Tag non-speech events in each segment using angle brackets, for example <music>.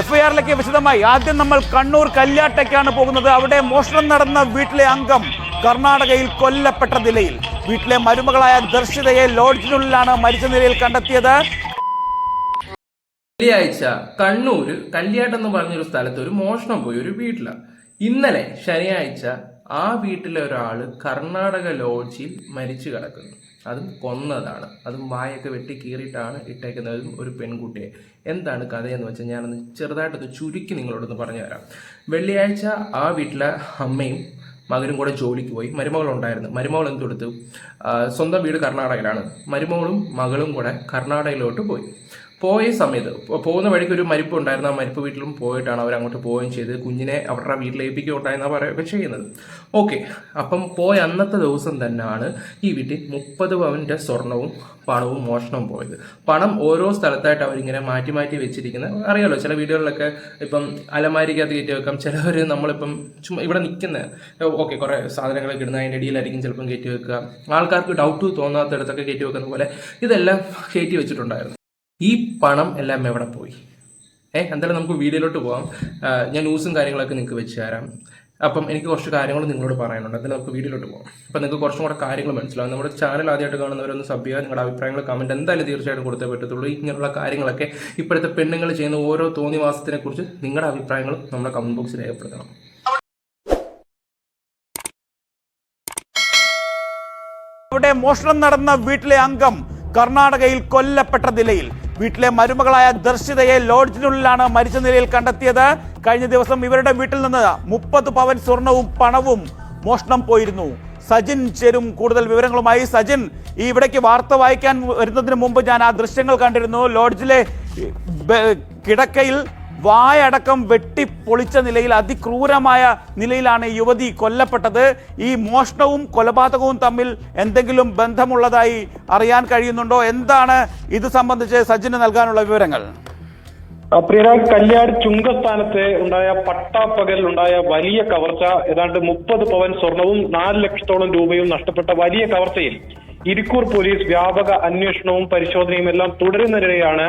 എഫ്ഐആറിലേക്ക് വിശദമായി. ആദ്യം നമ്മൾ കണ്ണൂർ കല്യാട്ടയ്ക്കാണ് പോകുന്നത്. അവിടെ മോഷണം നടന്ന വീട്ടിലെ അംഗം കർണാടകയിൽ കൊല്ലപ്പെട്ട നിലയിൽ. വീട്ടിലെ മരുമകളായ ദർശിതയെ ലോഡ്ജിനുള്ളിലാണ് മരിച്ച നിലയിൽ കണ്ടെത്തിയത്. വെള്ളിയാഴ്ച കണ്ണൂർ കല്യാട്ട് എന്ന് പറഞ്ഞൊരു സ്ഥലത്ത് ഒരു മോഷണം പോയി ഒരു വീട്ടിലാണ് ഇന്നലെ ശനിയാഴ്ച ആ വീട്ടിലെ ഒരാൾ കർണാടക ലോഡ്ജിൽ മരിച്ചു കിടക്കുന്നു. അതും കൊന്നതാണ്. അതും വായൊക്കെ വെട്ടി കീറിയിട്ടാണ് ഇട്ടേക്കുന്നത് ഒരു പെൺകുട്ടിയെ. എന്താണ് കഥയെന്ന് വെച്ചാൽ ഞാനൊന്ന് ചെറുതായിട്ടൊന്ന് ചുരുക്കി നിങ്ങളോടൊന്ന് പറഞ്ഞു തരാം വെള്ളിയാഴ്ച ആ വീട്ടിലെ അമ്മയും മകനും കൂടെ ജോലിക്ക് പോയി. മരുമകളുണ്ടായിരുന്നു മരുമകൾ എന്ത് കൊടുത്തു? സ്വന്തം വീട് കർണാടകയിലാണ്. മരുമകളും മകളും കൂടെ കർണാടകയിലോട്ട് പോയി. പോയ സമയത്ത് പോകുന്ന വഴിക്ക് ഒരു മരിപ്പ് ഉണ്ടായിരുന്നു. ആ മരിപ്പ് വീട്ടിലും പോയിട്ടാണ് അവർ അങ്ങോട്ട് പോവുകയും ചെയ്ത് കുഞ്ഞിനെ അവരുടെ വീട്ടിൽ ഏൽപ്പിക്കുകയുണ്ടായെന്ന് പറയുകയൊക്കെ ചെയ്യുന്നത്. ഓക്കെ. അപ്പം പോയ അന്നത്തെ ദിവസം തന്നെയാണ് ഈ വീട്ടിൽ മുപ്പത് പവന്റെ സ്വർണവും പണവും മോഷണവും പോയത്. പണം ഓരോ സ്ഥലത്തായിട്ട് അവരിങ്ങനെ മാറ്റി മാറ്റി വെച്ചിരിക്കുന്ന അറിയാലോ. ചില വീടുകളിലൊക്കെ ഇപ്പം അലമാരിക്കകത്ത് കയറ്റി വെക്കാം. ചിലവർ നമ്മളിപ്പം ചുമ്മാ ഇവിടെ നിൽക്കുന്ന ഓക്കെ കുറേ സാധനങ്ങളൊക്കെ ഇടുന്ന അതിന്റെ ഇടയിലായിരിക്കും ചിലപ്പം കയറ്റി വെക്കുക. ആൾക്കാർക്ക് ഡൗട്ട് തോന്നാത്തടത്തൊക്കെ കയറ്റി വെക്കുന്ന പോലെ ഇതെല്ലാം കയറ്റി വെച്ചിട്ടുണ്ടായിരുന്നു. ഈ പണം എല്ലാം എവിടെ പോയി? ഏ എന്തായാലും നമുക്ക് വീഡിയോയിലോട്ട് പോകാം ഞാൻ ന്യൂസും കാര്യങ്ങളൊക്കെ നിങ്ങൾക്ക് വെച്ച് തരാം. അപ്പം എനിക്ക് കുറച്ച് കാര്യങ്ങൾ നിങ്ങളോട് പറയാനുണ്ട്. എന്തായാലും നമുക്ക് വീഡിയോയിലോട്ട് പോകാം അപ്പം നിങ്ങൾക്ക് കുറച്ചും കൂടെ കാര്യങ്ങൾ മനസ്സിലാവും. നമ്മുടെ ചാനൽ ആദ്യമായിട്ട് കാണുന്നവരൊന്ന് സബ് ചെയ്യുക. നിങ്ങളുടെ അഭിപ്രായങ്ങൾ കമന്റ് എന്തായാലും തീർച്ചയായിട്ടും കൊടുത്തേ പറ്റത്തുള്ളൂ. ഇങ്ങനെയുള്ള കാര്യങ്ങളൊക്കെ ഇപ്പോഴത്തെ പെണ്ണുങ്ങൾ ചെയ്യുന്ന ഓരോ തോന്നി മാസത്തിനെ കുറിച്ച് നിങ്ങളുടെ അഭിപ്രായങ്ങൾ നമ്മുടെ കമന്റ് ബോക്സിൽ രേഖപ്പെടുത്തണം. അവിടെ മോഷണം നടന്ന വീട്ടിലെ അംഗം കർണാടകയിൽ കൊല്ലപ്പെട്ട നിലയിൽ വീട്ടിലെ മരുമകളായ ദർശിതയെ ലോഡ്ജിനുള്ളിലാണ് മരിച്ച നിലയിൽ കണ്ടെത്തിയത്. കഴിഞ്ഞ ദിവസം ഇവരുടെ വീട്ടിൽ നിന്ന് മുപ്പത് പവൻ സ്വർണവും പണവും മോഷണം പോയിരുന്നു. സജിൻ ചേരും കൂടുതൽ വിവരങ്ങളുമായി. സജിൻ ഈ ഇവിടേക്ക് വാർത്ത വായിക്കാൻ വരുന്നതിന് മുമ്പ് ഞാൻ ആ ദൃശ്യങ്ങൾ കണ്ടിരുന്നു. ലോഡ്ജിലെ കിടക്കയിൽ വായടക്കം വെട്ടി പൊളിച്ച നിലയിൽ അതിക്രൂരമായ നിലയിലാണ് യുവതി കൊല്ലപ്പെട്ടത്. ഈ മോഷണവും കൊലപാതകവും തമ്മിൽ എന്തെങ്കിലും ബന്ധമുള്ളതായി അറിയാൻ കഴിയുന്നുണ്ടോ? എന്താണ് ഇത് സംബന്ധിച്ച് സജിന് നൽകാനുള്ള വിവരങ്ങൾ? പ്രിയരാജ് കല്യാട് ചുങ്കസ്ഥാനത്ത് ഉണ്ടായ പട്ടാപ്പകൽ ഉണ്ടായ വലിയ കവർച്ച. ഏതാണ്ട് മുപ്പത് പവൻ സ്വർണവും നാല് ലക്ഷത്തോളം രൂപയും നഷ്ടപ്പെട്ട വലിയ കവർച്ചയിൽ ഇരിക്കൂർ പോലീസ് വ്യാപക അന്വേഷണവും പരിശോധനയും എല്ലാം തുടരുന്നതിനിടെയാണ്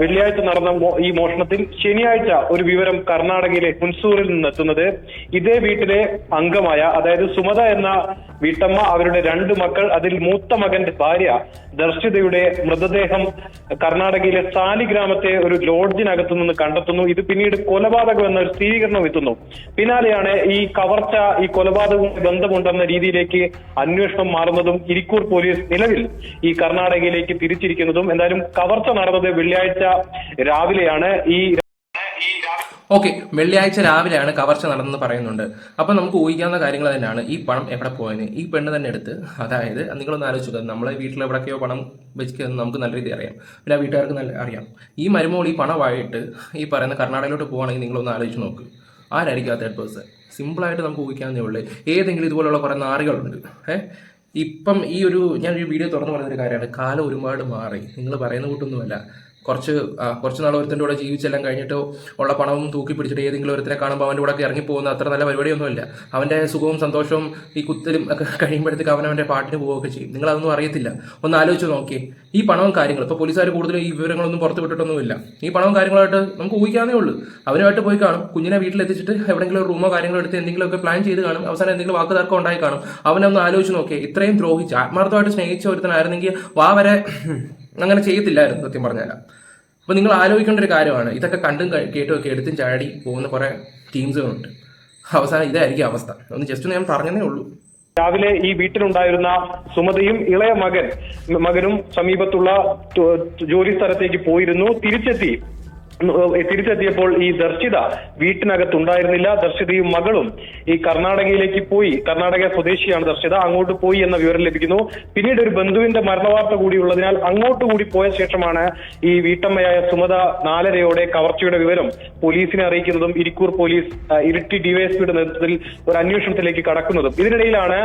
വെള്ളിയാഴ്ച നടന്ന ഈ മോഷണത്തിൽ ശനിയാഴ്ച ഒരു വിവരം കർണാടകയിലെ ഹുൻസൂറിൽ നിന്നെത്തുന്നത് ഇതേ വീട്ടിലെ അംഗമായ അതായത് സുമത എന്ന വീട്ടമ്മ അവരുടെ രണ്ട് മക്കൾ അതിൽ മൂത്ത മകന്റെ ഭാര്യ ദർശിതയുടെ മൃതദേഹം കർണാടകയിലെ സാലി ഗ്രാമത്തെ ഒരു ലോഡ്ജിനകത്തു നിന്ന് കണ്ടെത്തുന്നു. ഇത് പിന്നീട് കൊലപാതകം എന്ന ഒരു സ്ഥിരീകരണം എത്തുന്നു. പിന്നാലെയാണ് ഈ കവർച്ച ഈ കൊലപാതകവും ബന്ധമുണ്ടെന്ന രീതിയിലേക്ക് അന്വേഷണം മാറുന്നതും ഇരിക്കൂർ പോലീസ് നിലവിൽ ഈ കർണാടകയിലേക്ക് തിരിച്ചിരിക്കുന്നതും. എന്തായാലും കവർച്ച നടന്നത് വെള്ളിയാഴ്ച രാവിലെയാണ് ഈ ഓക്കെ വെള്ളിയാഴ്ച രാവിലെയാണ് കവർച്ച നടന്നെന്ന് പറയുന്നുണ്ട്. അപ്പം നമുക്ക് ഊഹിക്കാവുന്ന കാര്യങ്ങൾ തന്നെയാണ്. ഈ പണം എവിടെ പോയത് ഈ പെണ്ണ് തന്നെ എടുത്ത് അതായത് നിങ്ങളൊന്ന് ആലോചിക്കുക നമ്മളെ വീട്ടിൽ എവിടെയൊക്കെയോ പണം വെച്ചിരിക്കുന്നത് നമുക്ക് നല്ല രീതിയിൽ അറിയാം. പിന്നെ ആ വീട്ടുകാർക്ക് നല്ല അറിയാം. ഈ മരുമോൾ ഈ പണമായിട്ട് ഈ പറയുന്ന കർണാടകയിലോട്ട് പോകുകയാണെങ്കിൽ നിങ്ങളൊന്ന് ആലോചിച്ച് നോക്ക്. ആരായിരിക്കും ആ തേർഡ് പേഴ്സൺ സിമ്പിളായിട്ട് നമുക്ക് ഊഹിക്കാവുന്നേ ഉള്ളൂ. ഏതെങ്കിലും ഇതുപോലുള്ള കുറേ നാറികളുണ്ട്. ഏഹ് ഇപ്പം ഈ ഒരു ഞാൻ ഒരു വീഡിയോ തുറന്നു പറഞ്ഞൊരു കാര്യമാണ്. കാലം ഒരുപാട് മാറി. നിങ്ങൾ പറയുന്ന കൂട്ടൊന്നുമല്ല. കുറച്ച് കുറച്ച് നാൾ ഒരുത്തന്റെ കൂടെ ജീവിച്ചെല്ലാം കഴിഞ്ഞിട്ട് ഉള്ള പണവും തൂക്കി പിടിച്ചിട്ട് ഏതെങ്കിലും ഒരുത്തനെ കാണുമ്പോൾ അവന്റെ കൂടെ ഇറങ്ങി ഇറങ്ങിപ്പോകുന്ന അത്ര നല്ല പരിപാടിയൊന്നുമില്ല. അവന്റെ സുഖവും സന്തോഷവും ഈ കുത്തലും ഒക്കെ കഴിയുമ്പോഴത്തേക്ക് അവൻ അവന്റെ പാട്ടിന് പോവുകയൊക്കെ ചെയ്യും. നിങ്ങൾ അതൊന്നും അറിയത്തില്ല. ഒന്ന് ആലോചിച്ച് നോക്കി. ഈ പണവും കാര്യങ്ങളും ഇപ്പോൾ പോലീസുകാർ കൂടുതലും ഈ വിവരങ്ങളൊന്നും പുറത്ത് വിട്ടിട്ടൊന്നുമില്ല. ഈ പണവും കാര്യങ്ങളായിട്ട് നമുക്ക് ഊഹിക്കാവുന്നേ ഉള്ളൂ. അവനുമായിട്ട് പോയി കാണും. കുഞ്ഞിനെ വീട്ടിലെത്തിച്ചിട്ട് എവിടെയെങ്കിലും റൂമോ കാര്യങ്ങളോ എടുത്ത് എന്തെങ്കിലുമൊക്കെ പ്ലാൻ ചെയ്ത് കാണും. അവസാനം എന്തെങ്കിലും വാക്ക് തർക്കം ഉണ്ടായി കാണും. അവനൊന്ന് ആലോചിച്ച് നോക്കിയേ ഇത്രയും ദ്രോഹിച്ച് ആത്മാർത്ഥമായിട്ട് സ്നേഹിച്ച ഒരുത്തനായിരുന്നെങ്കിൽ വാ വരെ അങ്ങനെ ചെയ്യത്തില്ലായിരുന്നു സത്യം പറഞ്ഞാൽ അപ്പോൾ നിങ്ങൾ ആലോചിക്കേണ്ട ഒരു കാര്യമാണ് ഇതൊക്കെ കണ്ടും കേട്ടും ഒക്കെ എടുത്തും ചാടി പോകുന്ന കുറേ ടീംസുകളുണ്ട്. അവസാനം ഇതായിരിക്കും അവസ്ഥ. ഒന്ന് ജസ്റ്റ് ഞാൻ പറഞ്ഞതേ ഉള്ളൂ. രാവിലെ ഈ വീട്ടിലുണ്ടായിരുന്ന സുമതയും ഇളയ മകൻ മകനും സമീപത്തുള്ള ജോലി സ്ഥലത്തേക്ക് പോയിരുന്നു തിരിച്ചെത്തി. തിരിച്ചെത്തിയപ്പോൾ ഈ ദർശിത വീട്ടിനകത്തുണ്ടായിരുന്നില്ല. ദർശിതയും മകളും ഈ കർണാടകയിലേക്ക് പോയി. കർണാടക സ്വദേശിയാണ് ദർശിത. അങ്ങോട്ട് പോയി എന്ന വിവരം ലഭിക്കുന്നു. പിന്നീട് ഒരു ബന്ധുവിന്റെ മരണവാർത്ത കൂടി ഉള്ളതിനാൽ അങ്ങോട്ട് കൂടി പോയ ശേഷമാണ് ഈ വീട്ടമ്മയായ സുമത നാലരയോടെ കവർച്ചയുടെ വിവരം പോലീസിനെ അറിയിക്കുന്നതും ഇരിക്കൂർ പോലീസ് ഇരിട്ടി ഡിവൈഎസ്പിയുടെ നേതൃത്വത്തിൽ ഒരു അന്വേഷണത്തിലേക്ക് കടക്കുന്നതും. ഇതിനിടയിലാണ്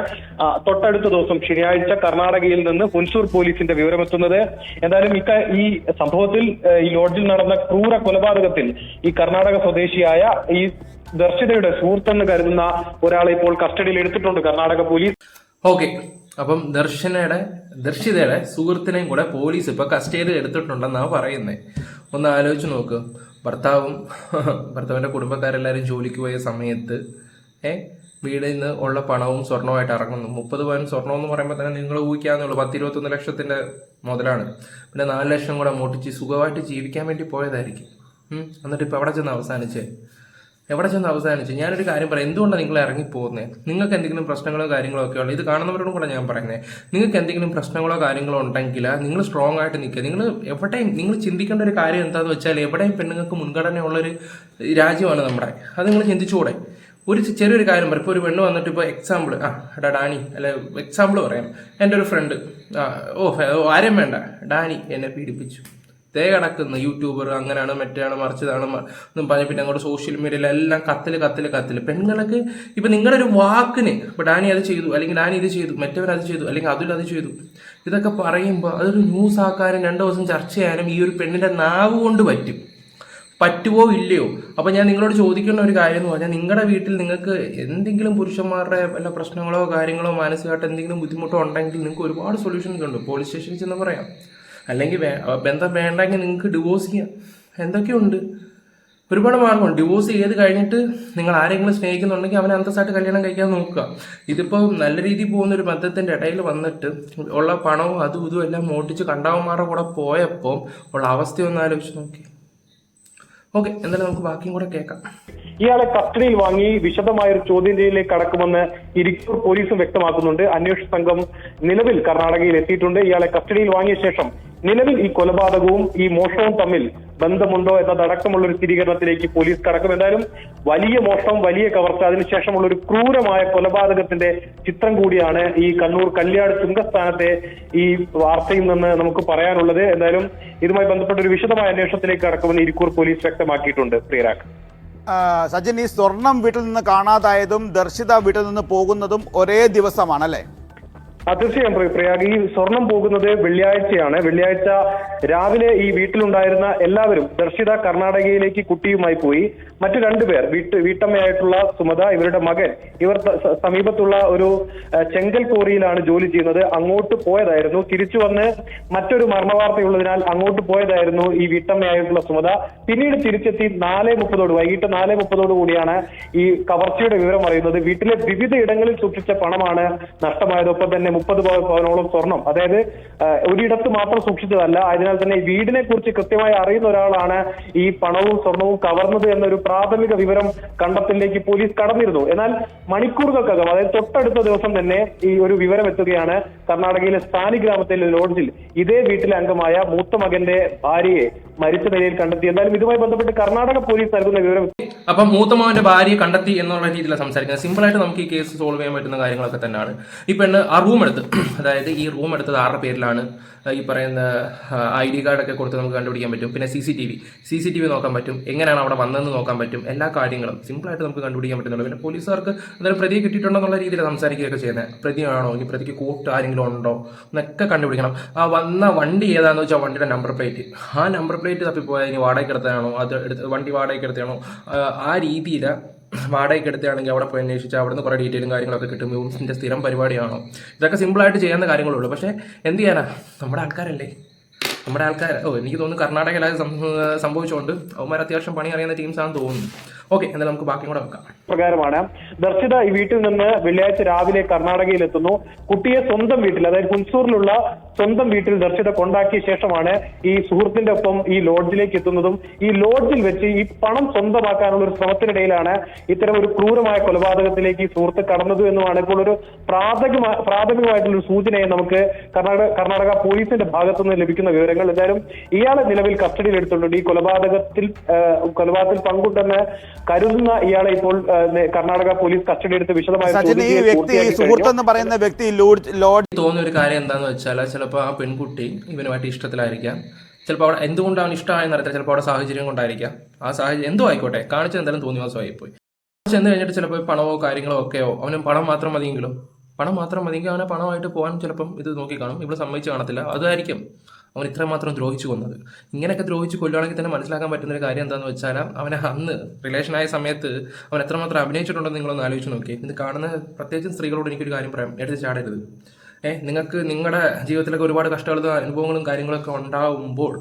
തൊട്ടടുത്ത ദിവസം ശനിയാഴ്ച കർണാടകയിൽ നിന്ന് ഹുൻസൂർ പോലീസിന്റെ വിവരമെത്തുന്നത്. എന്തായാലും ഈ സംഭവത്തിൽ ഈ ലോഡ്ജിൽ നടന്ന ക്രൂര കൊലപാതകത്തിൽ ഈ കർണാടക സ്വദേശിയായ ഈ ദർശിതയുടെ സുഹൃത്തെന്ന് കരുതുന്ന ഒരാളെ ഇപ്പോൾ കസ്റ്റഡിയിൽ എടുത്തിട്ടുണ്ട് കർണാടക പോലീസ്. ഓക്കെ. അപ്പം ദർശനയുടെ ദർശിതയുടെ സുഹൃത്തിനെയും കൂടെ പോലീസ് ഇപ്പൊ കസ്റ്റഡിയിൽ എടുത്തിട്ടുണ്ടെന്നാണ് പറയുന്നത് ഒന്ന് ആലോചിച്ച് നോക്ക്. ഭർത്താവും ഭർത്താവിന്റെ കുടുംബക്കാരെല്ലാവരും ജോലിക്ക് പോയ സമയത്ത് ഏ വീടിൽ നിന്ന് ഉള്ള പണവും സ്വർണവുമായിട്ട് ഇറങ്ങുന്നു. മുപ്പത് പവൻ സ്വർണം എന്ന് പറയുമ്പോൾ തന്നെ നിങ്ങൾ ഊഹിക്കാന്നുള്ളൂ പത്ത് ഇരുപത്തൊന്ന് ലക്ഷത്തിന്റെ മുതലാണ്. പിന്നെ നാല് ലക്ഷം കൂടെ മുട്ടിച്ച് സുഖമായിട്ട് ജീവിക്കാൻ വേണ്ടി പോയതായിരിക്കും. എന്നിട്ട് ഇപ്പോൾ എവിടെ ചെന്ന് അവസാനിച്ചേ? എവിടെ ചെന്ന് അവസാനിച്ചു? ഞാനൊരു കാര്യം പറയാം. എന്തുകൊണ്ടാണ് നിങ്ങൾ ഇറങ്ങി പോകുന്നത് നിങ്ങൾക്ക് എന്തെങ്കിലും പ്രശ്നങ്ങളോ കാര്യങ്ങളോ ഒക്കെ ഉള്ളൂ ഇത് കാണുന്നവരോടും കൂടെ ഞാൻ പറയുന്നത് നിങ്ങൾക്ക് എന്തെങ്കിലും പ്രശ്നങ്ങളോ കാര്യങ്ങളോ ഉണ്ടെങ്കിൽ നിങ്ങൾ സ്ട്രോങ് ആയിട്ട് നിൽക്കുക. നിങ്ങൾ എവിടെയും നിങ്ങൾ ചിന്തിക്കേണ്ട ഒരു കാര്യം എന്താണെന്ന് വെച്ചാൽ എവിടെയും പെണ്ണുങ്ങൾക്ക് മുൻഗണനയുള്ളൊരു രാജ്യമാണ് നമ്മുടെ. അത് നിങ്ങൾ ചിന്തിച്ചുകൂടെ? ഒരു ചെറിയൊരു കാര്യം പറയും ഇപ്പോൾ ഒരു പെണ്ണ് വന്നിട്ട് ഇപ്പോൾ എക്സാമ്പിൾ ആ എടാ ഡാനി അല്ലെ എക്സാമ്പിൾ പറയാം. എന്റെ ഒരു ഫ്രണ്ട് ഓ ആരും വേണ്ട. ഡാനി എന്നെ പീഡിപ്പിച്ചു. തേ കിടക്കുന്നു യൂട്യൂബർ അങ്ങനെയാണ് മറ്റാണ് മറിച്ചതാണ് എന്നും പറഞ്ഞ് പിന്നെ അങ്ങോട്ട് സോഷ്യൽ മീഡിയയിൽ എല്ലാം കത്തിൽ കത്തിൽ കത്തിൽ. പെണ്ണുങ്ങൾക്ക് ഇപ്പം നിങ്ങളുടെ ഒരു വാക്കിന് ഇപ്പോൾ ഡാനി അത് ചെയ്തു അല്ലെങ്കിൽ ഡാനി ഇത് ചെയ്തു മറ്റവർ അത് ചെയ്തു അല്ലെങ്കിൽ അതുൽ അത് ചെയ്തു. ഇതൊക്കെ പറയുമ്പോൾ അതൊരു ന്യൂസ് ആക്കാനും രണ്ടു ദിവസം ചർച്ച ചെയ്യാനും ഈ ഒരു പെണ്ണിന്റെ നാവ് കൊണ്ട് പറ്റും. പറ്റുവോ ഇല്ലയോ? അപ്പൊ ഞാൻ നിങ്ങളോട് ചോദിക്കുന്ന ഒരു കാര്യം എന്ന് പറഞ്ഞാൽ നിങ്ങളുടെ വീട്ടിൽ നിങ്ങൾക്ക് എന്തെങ്കിലും പുരുഷന്മാരുടെ വല്ല പ്രശ്നങ്ങളോ കാര്യങ്ങളോ മാനസികമായിട്ട് എന്തെങ്കിലും ബുദ്ധിമുട്ടോ ഉണ്ടെങ്കിൽ നിങ്ങൾക്ക് ഒരുപാട് സൊല്യൂഷൻസ് ഉണ്ട്. പോലീസ് സ്റ്റേഷനിൽ ചെന്ന് പറയാം. അല്ലെങ്കിൽ ബന്ധം വേണ്ടെങ്കിൽ നിങ്ങൾക്ക് ഡിവോഴ്സ് ചെയ്യാം. എന്തൊക്കെയുണ്ട്? ഒരുപാട് മാർഗമുണ്ട്. ഡിവോഴ്സ് ചെയ്ത് കഴിഞ്ഞിട്ട് നിങ്ങൾ ആരെങ്കിലും സ്നേഹിക്കുന്നുണ്ടെങ്കിൽ അവനെ അന്തസ്സായിട്ട് കല്യാണം കഴിക്കാൻ നോക്കുക. ഇതിപ്പോൾ നല്ല രീതിയിൽ പോകുന്ന ഒരു ബന്ധത്തിന്റെ ഇടയിൽ വന്നിട്ട് ഉള്ള പണവും അതും ഇതും എല്ലാം മോട്ടിച്ച് കണ്ടാവന്മാരുടെ കൂടെ പോയപ്പോൾ ഉള്ള അവസ്ഥ ഒന്ന് ആലോചിച്ച് നോക്കി. ഓക്കെ എന്തായാലും നമുക്ക് ബാക്കിയും കൂടെ കേൾക്കാം. ഇയാളെ കസ്റ്റഡിയിൽ വാങ്ങി വിശദമായ ഒരു ചോദ്യം ചെയ്യലിലേക്ക് കടക്കുമെന്ന് ഇരിക്കൂർ പോലീസും വ്യക്തമാക്കുന്നുണ്ട്. അന്വേഷണ സംഘം നിലവിൽ കർണാടകയിൽ എത്തിയിട്ടുണ്ട്. ഇയാളെ കസ്റ്റഡിയിൽ വാങ്ങിയ ശേഷം നിലവിൽ ഈ കൊലപാതകവും ഈ മോഷണവും തമ്മിൽ ബന്ധമുണ്ടോ എന്നതടക്കമുള്ള ഒരു സ്ഥിരീകരണത്തിലേക്ക് പോലീസ് കടക്കും. എന്തായാലും വലിയ മോഷണം വലിയ കവർച്ച അതിനുശേഷമുള്ള ഒരു ക്രൂരമായ കൊലപാതകത്തിന്റെ ചിത്രം കൂടിയാണ് ഈ കണ്ണൂർ കല്യാട് ചുങ്കസ്ഥാനത്തെ ഈ വാർത്തയിൽ നിന്ന് നമുക്ക് പറയാനുള്ളത്. എന്തായാലും ഇതുമായി ബന്ധപ്പെട്ട ഒരു വിശദമായ അന്വേഷണത്തിലേക്ക് കടക്കുമെന്ന് ഇരിക്കൂർ പോലീസ് വ്യക്തമാക്കിയിട്ടുണ്ട്. പ്രിയരാഗ് ആ, സജിൻ ഈ സ്വർണം വീട്ടിൽ നിന്ന് കാണാതായതും ദർശിത വീട്ടിൽ നിന്ന് പോകുന്നതും ഒരേ ദിവസമാണല്ലേ? തീർച്ചയായും പ്രിയ- പ്രയാഗ് ഈ സ്വർണം പോകുന്നത് വെള്ളിയാഴ്ചയാണ്. വെള്ളിയാഴ്ച രാവിലെ ഈ വീട്ടിലുണ്ടായിരുന്ന എല്ലാവരും ദർശിത കർണാടകയിലേക്ക് കുട്ടിയുമായി പോയി. മറ്റു രണ്ടുപേർ വീട്ട് വീട്ടമ്മയായിട്ടുള്ള സുമത ഇവരുടെ മകൻ ഇവർ സമീപത്തുള്ള ഒരു ചെങ്കൽ കോറിയിലാണ് ജോലി ചെയ്യുന്നത്. അങ്ങോട്ട് പോയതായിരുന്നു. തിരിച്ചു വന്ന് മറ്റൊരു മർമ്മവാർത്തയുള്ളതിനാൽ അങ്ങോട്ട് പോയതായിരുന്നു ഈ വീട്ടമ്മയായിട്ടുള്ള സുമത. പിന്നീട് തിരിച്ചെത്തി നാലേ മുപ്പതോട് വൈകിട്ട് നാല് മുപ്പതോട് കൂടിയാണ് ഈ കവർച്ചയുടെ വിവരം അറിയുന്നത്. വീട്ടിലെ വിവിധ ഇടങ്ങളിൽ സൂക്ഷിച്ച പണമാണ് നഷ്ടമായത്. ഒപ്പം തന്നെ മുപ്പത് പവനോളം സ്വർണം. അതായത് ഒരിടത്ത് മാത്രം സൂക്ഷിച്ചതല്ല. അതിനാൽ തന്നെ വീടിനെ കുറിച്ച് കൃത്യമായി അറിയുന്ന ഒരാളാണ് ഈ പണവും സ്വർണവും കവർന്നത് എന്നൊരു പ്രാഥമിക വിവരം കണ്ടെത്തലിലേക്ക് പോലീസ് കടന്നിരുന്നു. എന്നാൽ മണിക്കൂറുകൾക്കകം അതായത് തൊട്ടടുത്ത ദിവസം തന്നെ ഈ ഒരു വിവരം എത്തുകയാണ് കർണാടകയിലെ സ്ഥാനി ഗ്രാമത്തിലെ ലോഡ്ജിൽ. ഇതേ വീട്ടിലെ അംഗമായ മൂത്ത മകന്റെ ഭാര്യയെ മരിച്ച നിലയിൽ കണ്ടെത്തി. എന്തായാലും ഇതുമായി ബന്ധപ്പെട്ട് കർണാടക പോലീസ് നൽകുന്ന വിവരം അപ്പം മൂത്തമാവന്റെ ഭാര്യ കണ്ടെത്തി എന്നുള്ള രീതിയിലാണ് സംസാരിക്കുന്നത്. സിമ്പിൾ ആയിട്ട് നമുക്ക് ഈ കേസ് സോൾവ് ചെയ്യാൻ പറ്റുന്ന കാര്യങ്ങളൊക്കെ തന്നെയാണ്. ഈ പെണ്ണ് ആ റൂം എടുത്ത് അതായത് ഈ റൂം എടുത്തത് ആരുടെ പേരിലാണ്? ഈ പറയുന്ന ഐ ഡി കാർഡൊക്കെ കൊടുത്ത് നമുക്ക് കണ്ടുപിടിക്കാൻ പറ്റും. പിന്നെ C C T V. C C T V നോക്കാൻ പറ്റും. എങ്ങനെയാണ് അവിടെ വന്നതെന്ന് നോക്കാൻ പറ്റും. എല്ലാ കാര്യങ്ങളും സിമ്പിൾ ആയിട്ട് നമുക്ക് കണ്ടുപിടിക്കാൻ പറ്റുന്നുള്ളൂ പിന്നെ പോലീസുകാർക്ക് എന്തായാലും പ്രതിയെ കിട്ടിയിട്ടുണ്ടെന്നുള്ള രീതിയിൽ സംസാരിക്കുകയൊക്കെ ചെയ്യുന്നത്. പ്രതിയാണോ? ഇനി പ്രതിക്ക് കൂട്ട് ആരെങ്കിലും ഉണ്ടോ? എന്നൊക്കെ കണ്ടുപിടിക്കണം. ആ വന്ന വണ്ടി ഏതാണെന്ന് വെച്ചാൽ വണ്ടിയുടെ നമ്പർ പ്ലേറ്റ് ആ നമ്പർ പ്ലേറ്റ് തപ്പിപ്പോയാൽ ഇനി വാടകയ്ക്ക് എടുത്തതാണോ അത് എടുത്ത് വണ്ടി വാടകയ്ക്ക് എടുത്തതാണോ ആ, രീതിയിൽ വാടകയ്ക്ക് എടുത്താണെങ്കിൽ അവിടെ പോയി അന്വേഷിച്ച് അവിടെ നിന്ന് കുറേ ഡീറ്റെയിലും കാര്യങ്ങളൊക്കെ കിട്ടും. യൂംസിന്റെ സ്ഥിരം പരിപാടിയാണോ? ഇതൊക്കെ സിമ്പിളായിട്ട് ചെയ്യാവുന്ന കാര്യങ്ങളുള്ളൂ. പക്ഷേ എന്ത് ചെയ്യാനാ? നമ്മുടെ ആൾക്കാരല്ലേ? നമ്മുടെ ആൾക്കാർ ഓ എനിക്ക് തോന്നുന്നു സം- സംഭവിച്ചുകൊണ്ട് അവന്മാർ അത്യാവശ്യം പണി അറിയുന്ന ടീംസാണെന്ന് തോന്നുന്നു. ഓക്കെ എന്നാൽ നമുക്ക് ബാക്കി കൂടെ വെക്കാം. പ്രകാരമാണ്. ദർശിത ഈ വീട്ടിൽ നിന്ന് വെള്ളിയാഴ്ച രാവിലെ കർണാടകയിൽ എത്തുന്നു. കുട്ടിയെ സ്വന്തം വീട്ടിൽ അതായത് ഹുൻസൂറിലുള്ള സ്വന്തം വീട്ടിൽ ദർശിത കൊണ്ടാക്കിയ ശേഷമാണ് ഈ സുഹൃത്തിന്റെ ഒപ്പം ഈ ലോഡ്ജിലേക്ക് എത്തുന്നതും. ഈ ലോഡ്ജിൽ വെച്ച് ഈ പണം സ്വന്തമാക്കാനുള്ള ഒരു ശ്രമത്തിനിടയിലാണ് ഇത്തരം ഒരു ക്രൂരമായ കൊലപാതകത്തിലേക്ക് ഈ സുഹൃത്ത് കടന്നത് എന്നുമാണ് ഇപ്പോൾ ഒരു പ്രാഥമിക പ്രാഥമികമായിട്ടുള്ള ഒരു സൂചനയെ നമുക്ക് കർണാടക കർണാടക പോലീസിന്റെ ഭാഗത്തുനിന്ന് ലഭിക്കുന്ന വിവരങ്ങൾ. എന്തായാലും ഇയാളെ നിലവിൽ കസ്റ്റഡിയിൽ എടുത്തിട്ടുണ്ട് ഈ കൊലപാതകത്തിൽ കൊലപാതകത്തിൽ പങ്കുണ്ടെന്ന് കരുതുന്ന ഇയാളെ ഇപ്പോൾ കർണാടക പോലീസ് കസ്റ്റഡി എടുത്ത് വിശദമായി ഈ വ്യക്തി ഈ സുഹൃത്ത് എന്ന് പറയുന്ന വ്യക്തി ലോഡ് തോന്നുന്ന ഒരു കാര്യം എന്താന്ന് വെച്ചാൽ ചിലപ്പോൾ ആ പെൺകുട്ടി ഇവനുമായിട്ട് ഇഷ്ടത്തിലായിരിക്കാം. ചിലപ്പോൾ അവിടെ എന്തുകൊണ്ടാണ് അവൻ ഇഷ്ടമായെന്ന് അറിയത്തില്ല. ചിലപ്പോൾ അവിടെ സാഹചര്യം കൊണ്ടായിരിക്കാം. ആ സാഹചര്യം എന്തോ ആയിക്കോട്ടെ. കാണിച്ചത് എന്തായാലും തോന്നിവാസമായി പോയി പോയി ചെന്ന് കഴിഞ്ഞിട്ട് ചിലപ്പോൾ പണമോ കാര്യങ്ങളോ ഒക്കെയോ അവന് പണം മാത്രം മതിയെങ്കിലും പണം മാത്രം മതിയെങ്കിൽ അവനെ പണമായിട്ട് പോകാൻ ചിലപ്പം ഇത് നോക്കി കാണും. ഇവിടെ സമ്മതിച്ച് കാണത്തില്ല. അതായിരിക്കും അവൻ ഇത്രമാത്രം ദ്രോഹിച്ചു കൊന്നത്. ഇങ്ങനെയൊക്കെ ദ്രോഹിച്ച് കൊല്ലുകയാണെങ്കിൽ തന്നെ മനസ്സിലാക്കാൻ പറ്റുന്ന ഒരു കാര്യം എന്താണെന്ന് വെച്ചാൽ അവനെ അന്ന് റിലേഷനായ സമയത്ത് അവൻ എത്രമാത്രം അഭിനയിച്ചിട്ടുണ്ടെന്ന് നിങ്ങളൊന്ന് ആലോചിച്ച് നോക്കി ഇത് കാണുന്ന പ്രത്യേകിച്ചും സ്ത്രീകളോട് എനിക്കൊരു കാര്യം പറയാം. എടുത്ത് ചാടരുത്. ഏഹ് നിങ്ങൾക്ക് നിങ്ങളുടെ ജീവിതത്തിലൊക്കെ ഒരുപാട് കഷ്ടങ്ങളും അനുഭവങ്ങളും കാര്യങ്ങളൊക്കെ ഉണ്ടാവുമ്പോൾ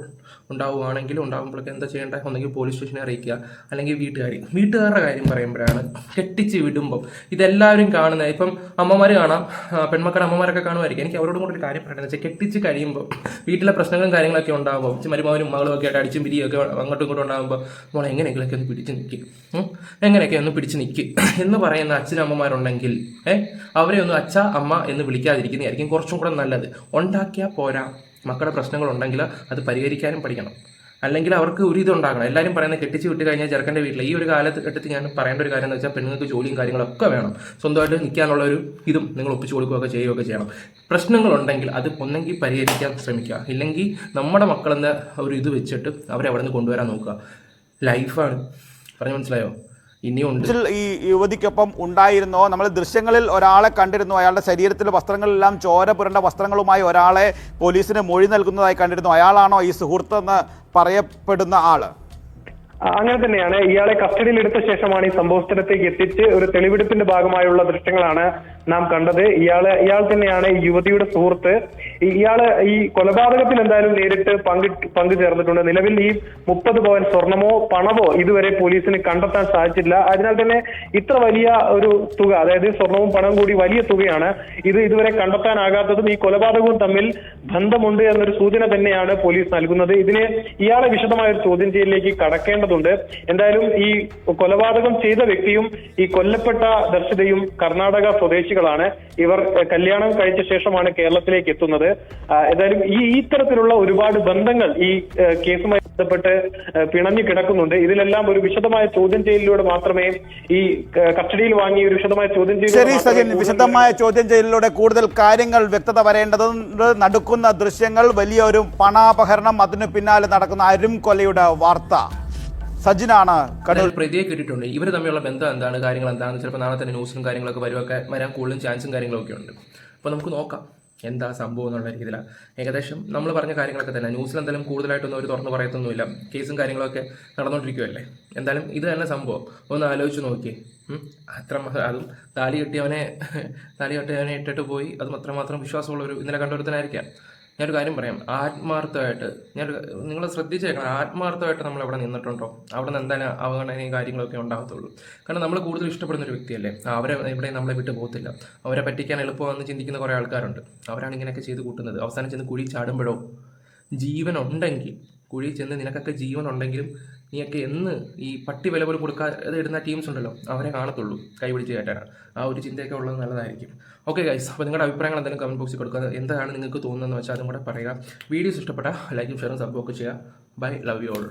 ഉണ്ടാവുകയാണെങ്കിൽ ഉണ്ടാകുമ്പോഴൊക്കെ എന്താ ചെയ്യേണ്ടത് ഒന്നെങ്കിൽ പോലീസ് സ്റ്റേഷനെ അറിയിക്കുക അല്ലെങ്കിൽ വീട്ടുകാരി. വീട്ടുകാരുടെ കാര്യം പറയുമ്പോഴാണ് കെട്ടിച്ച് വിടുമ്പോൾ ഇതെല്ലാവരും കാണുന്നത്. ഇപ്പം അമ്മമാർ കാണാം പെൺമക്കളുടെ അമ്മമാരൊക്കെ കാണുമായിരിക്കും. എനിക്ക് അവരോടും കൂടി ഒരു കാര്യം പറയണമെന്ന് വെച്ചാൽ കെട്ടിച്ച് കഴിയുമ്പോൾ വീട്ടിലെ പ്രശ്നങ്ങളും കാര്യങ്ങളൊക്കെ ഉണ്ടാകുമ്പോൾ മരുമാവനും മകളും ഒക്കെ ആയിട്ട് അടിച്ചും പിരിയും ഒക്കെ അങ്ങോട്ടും ഇങ്ങോട്ടും ഉണ്ടാകുമ്പോൾ മോളെ എങ്ങനെയെങ്കിലൊക്കെ ഒന്ന് പിടിച്ച് നിൽക്കും എങ്ങനെയൊക്കെ ഒന്ന് പിടിച്ച് നിൽക്കും എന്ന് പറയുന്ന അച്ഛനും അമ്മമാരുണ്ടെങ്കിൽ ഏഹ് അവരെ ഒന്ന് അച്ഛ അമ്മ എന്ന് വിളിക്കാതിരിക്കുന്നതായിരിക്കും കുറച്ചും കൂടെ നല്ലത്. ഉണ്ടാക്കിയാൽ പോരാ. മക്കളുടെ പ്രശ്നങ്ങൾ ഉണ്ടെങ്കിൽ അത് പരിഹരിക്കാനും പഠിക്കണം. അല്ലെങ്കിൽ അവർക്ക് ഒരു ഇതുണ്ടാകണം. എല്ലാവരും പറയുന്നത് കെട്ടിച്ച് വിട്ട് കഴിഞ്ഞാൽ ചെറുക്കന്റെ വീട്ടിൽ ഈ ഒരു കാലഘട്ടത്തിൽ ഞാൻ പറയേണ്ട ഒരു കാര്യം എന്ന് വെച്ചാൽ പെണ്ണുങ്ങൾക്ക് ജോലിയും കാര്യങ്ങളൊക്കെ വേണം. സ്വന്തമായിട്ട് നിൽക്കാനുള്ള ഒരു ഇതും നിങ്ങൾ ഒപ്പിച്ചു കൊടുക്കുകയൊക്കെ ചെയ്യുകയൊക്കെ ചെയ്യണം. പ്രശ്നങ്ങളുണ്ടെങ്കിൽ അത് ഒന്നെങ്കിൽ പരിഹരിക്കാൻ ശ്രമിക്കുക. ഇല്ലെങ്കിൽ നമ്മുടെ മക്കളെന്ന ഒരു ഇത് വെച്ചിട്ട് അവരെ അവിടെ നിന്ന് കൊണ്ടുവരാൻ നോക്കുക. ലൈഫാണ്. പറഞ്ഞു മനസ്സിലായോ? ഈ യുവതിക്കൊപ്പം ഉണ്ടായിരുന്നോ? നമ്മൾ ദൃശ്യങ്ങളിൽ ഒരാളെ കണ്ടിരുന്നു. അയാളുടെ ശരീരത്തിലെ വസ്ത്രങ്ങളെല്ലാം ചോര പുരണ്ട വസ്ത്രങ്ങളുമായി ഒരാളെ പോലീസിന് മൊഴി നൽകുന്നതായി കണ്ടിരുന്നു. അയാളാണോ ഈ സുഹൃത്തെന്ന് പറയപ്പെടുന്ന ആൾ? അങ്ങനെ തന്നെയാണ്. ഇയാളെ കസ്റ്റഡിയിൽ എടുത്ത ശേഷമാണ് ഈ സംഭവ സ്ഥലത്തേക്ക് എത്തിച്ച് ഒരു തെളിവെടുപ്പിന്റെ ഭാഗമായുള്ള ദൃശ്യങ്ങളാണ് നാം കണ്ടത്. ഇയാൾ ഇയാൾ തന്നെയാണ് ഈ യുവതിയുടെ സുഹൃത്ത്. ഇയാൾ ഈ കൊലപാതകത്തിൽ എന്തായാലും നേരിട്ട് പങ്കു പങ്കു ചേർന്നിട്ടുണ്ട്. നിലവിൽ ഈ മുപ്പത് പവൻ സ്വർണമോ പണമോ ഇതുവരെ പോലീസിന് കണ്ടെത്താൻ സാധിച്ചില്ല അതിനാൽ തന്നെ ഇത്ര വലിയ ഒരു തുക അതായത് സ്വർണവും പണവും കൂടി വലിയ തുകയാണ് ഇത് ഇതുവരെ കണ്ടെത്താനാകാത്തതും ഈ കൊലപാതകവും തമ്മിൽ ബന്ധമുണ്ട് എന്നൊരു സൂചന തന്നെയാണ് പോലീസ് നൽകുന്നത്. ഇതിന് ഇയാളെ വിശദമായ ഒരു ചോദ്യം ചെയ്യലിലേക്ക് കടക്കേണ്ടതുണ്ട് എന്തായാലും ഈ കൊലപാതകം ചെയ്ത വ്യക്തിയും ഈ കൊല്ലപ്പെട്ട ദർശിതയും കർണാടക സ്വദേശികളാണ്. ഇവർ കല്യാണം കഴിച്ച ശേഷമാണ് കേരളത്തിലേക്ക് എത്തുന്നത്. ഏതായാലും എന്തായാലും ഈ ഇത്തരത്തിലുള്ള തരത്തിലുള്ള ഒരുപാട് ബന്ധങ്ങൾ ഈ കേസുമായി ബന്ധപ്പെട്ട് പിണഞ്ഞു കിടക്കുന്നുണ്ട്. ഇതിലെല്ലാം ഒരു വിശദമായ ചോദ്യം ചെയ്യലിലൂടെ മാത്രമേ ഈ കസ്റ്റഡിയിൽ വാങ്ങി ഒരു വിശദമായ ചോദ്യം ശരി സജിൻ. വിശദമായ ചോദ്യം ചെയ്യലിലൂടെ കൂടുതൽ കാര്യങ്ങൾ വ്യക്തത വരേണ്ടതുണ്ട് നടക്കുന്ന ദൃശ്യങ്ങൾ വലിയൊരു പണാപഹരണം അതിനു പിന്നാലെ നടക്കുന്ന അരും കൊലയുടെ വാർത്ത. സജിനാണ് കണ്ണൂർ പ്രതിയെ കിട്ടിയിട്ടുണ്ട്. ഇവർ തമ്മിലുള്ള ബന്ധം എന്താണ്? കാര്യങ്ങൾ എന്താണ്? ചിലപ്പോൾ നാളെ തന്നെ ന്യൂസിലും കാര്യങ്ങളൊക്കെ വരുമൊക്കെ വരാൻ കൂടുതലും ചാൻസും കാര്യങ്ങളൊക്കെ ഉണ്ട്. അപ്പോൾ നമുക്ക് നോക്കാം. എന്താ സംഭവം എന്നുള്ള രീതിയിലാണ് ഏകദേശം നമ്മൾ പറഞ്ഞ കാര്യങ്ങളൊക്കെ തന്നെ. ന്യൂസിൽ എന്തായാലും കൂടുതലായിട്ടൊന്നും അവർ തുറന്നു പറയത്തൊന്നുമില്ല. കേസും കാര്യങ്ങളൊക്കെ നടന്നുകൊണ്ടിരിക്കുമല്ലേ എന്തായാലും ഇത് തന്നെ സംഭവം. ഒന്ന് ആലോചിച്ച് നോക്കി അത്ര അതും താലി കെട്ടിയവനെ <laughs> താലി കെട്ടിയവനെ ഇട്ടിട്ട് പോയി. അതും അത്രമാത്രം വിശ്വാസമുള്ള ഒരു ഇന്നലെ കണ്ടൊരുത്തനായിരിക്കാം. ഞാനൊരു കാര്യം പറയാം. ആത്മാർത്ഥമായിട്ട് ഞാൻ നിങ്ങൾ ശ്രദ്ധിച്ചേക്കണം. ആത്മാർത്ഥമായിട്ട് നമ്മൾ അവിടെ നിന്നിട്ടുണ്ടോ? അവിടെ നിന്ന് എന്തായാലും അവഗണനയും കാര്യങ്ങളൊക്കെ ഉണ്ടാകത്തുള്ളൂ. കാരണം നമ്മൾ കൂടുതൽ ഇഷ്ടപ്പെടുന്ന ഒരു വ്യക്തിയല്ലേ? അവരെ ഇവിടെ നമ്മളെ വിട്ടു പോകത്തില്ല. അവരെ പറ്റിക്കാൻ എളുപ്പമാണെന്ന് ചിന്തിക്കുന്ന കുറേ ആൾക്കാരുണ്ട്. അവരാണ് ഇങ്ങനെയൊക്കെ ചെയ്ത് കൂട്ടുന്നത്. അവസാനം ചെന്ന് കുഴി ചാടുമ്പോഴോ? ജീവൻ ഉണ്ടെങ്കിൽ കുഴി ചെന്ന് നിനക്കൊക്കെ ജീവൻ ഉണ്ടെങ്കിലും നീയൊക്കെ എന്ന് ഈ പട്ടി വില പോലും കൊടുക്കാതെ ഇടുന്ന ടീംസ് ഉണ്ടല്ലോ അവരെ കാണത്തുള്ളൂ കൈ പിടിച്ച് കയറ്റാനാണ്. ആ ഒരു ചിന്തയൊക്കെ ഉള്ളത് നല്ലതായിരിക്കും. ഓക്കെ ഗൈസ് അപ്പോൾ നിങ്ങളുടെ അഭിപ്രായങ്ങൾ എന്തെങ്കിലും കമന്റ് ബോക്സിൽ കൊടുക്കുക. എന്താണ് നിങ്ങൾക്ക് തോന്നുന്നതെന്ന് വെച്ചാൽ അതും കൂടെ പറയുക വീഡിയോസ് ഇഷ്ടപ്പെട്ട ലൈക്കും ഷെയറും സബ്ബും ചെയ്യുക. Bye love you all